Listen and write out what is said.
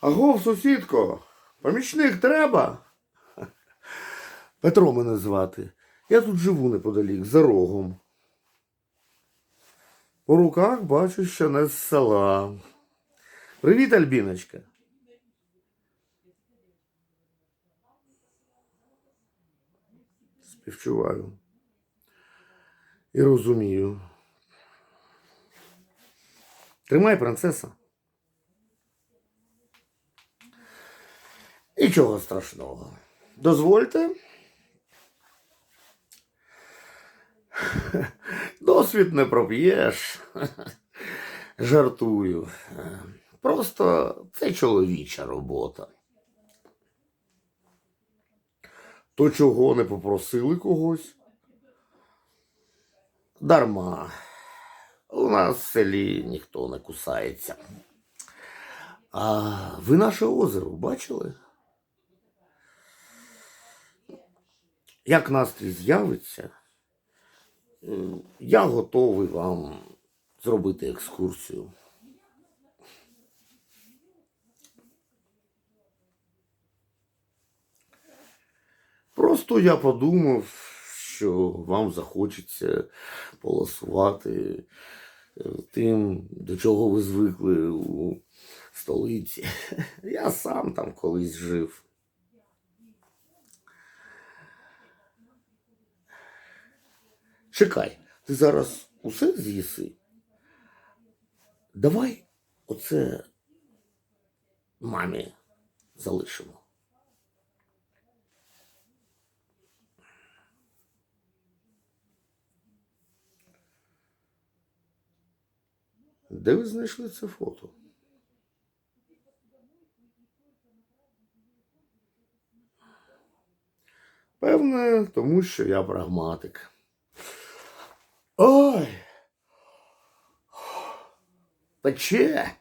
Агов, сусідко, помічник треба. Петро мене звати. Я тут живу неподалік, за рогом. По руках бачу, що не з села. Привіт, Альбіночка. Співчуваю. І розумію. Тримай, принцеса. Нічого страшного. Дозвольте. Досвід не проп'єш. Жартую. Просто це чоловіча робота. То чого не попросили когось? Дарма. У нас в селі ніхто не кусається. А ви наше озеро бачили? Як настрій з'явиться, я готовий вам зробити екскурсію. Просто я подумав, що вам захочеться полосувати е, тим, до чого ви звикли у столиці. Я сам там колись жив. Чекай, ти зараз усе з'їси? Давай оце мамі залишимо. Де ви знайшли це фото? Певне, тому що я прагматик. Ой. Пече.